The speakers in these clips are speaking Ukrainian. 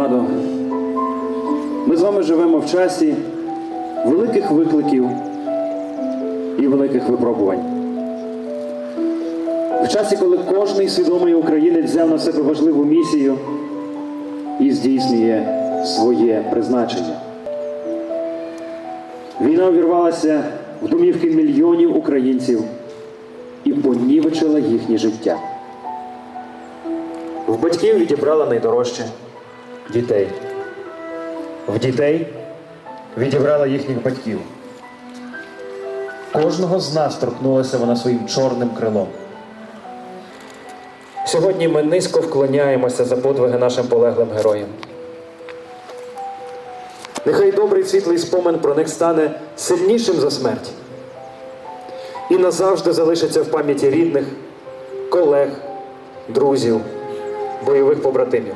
громадо, ми з вами живемо в часі великих викликів і великих випробувань. В часі, коли кожний свідомий українець взяв на себе важливу місію і здійснює своє призначення. Війна увірвалася в домівки мільйонів українців і понівечила їхнє життя. В батьків відібрала найдорожче дітей. В дітей відібрала їхніх батьків. Кожного з нас торкнулася вона своїм чорним крилом. Сьогодні ми низько вклоняємося за подвиги нашим полеглим героям. Нехай добрий світлий спомин про них стане сильнішим за смерть і назавжди залишиться в пам'яті рідних, колег, друзів, бойових побратимів.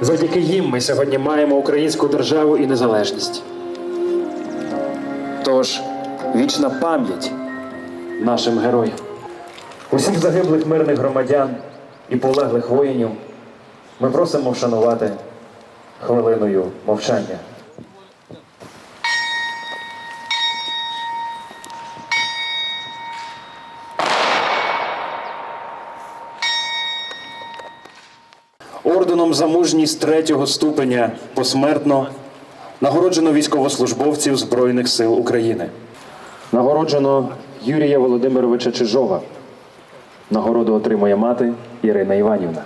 Завдяки їм ми сьогодні маємо українську державу і незалежність. Тож вічна пам'ять нашим героям. Усіх загиблих мирних громадян і полеглих воїнів ми просимо вшанувати хвилиною мовчання. Орденом за мужність третього ступеня посмертно нагороджено військовослужбовців Збройних сил України. Нагороджено Юрія Володимировича Чижова. Нагороду отримує мати Ірина Іванівна.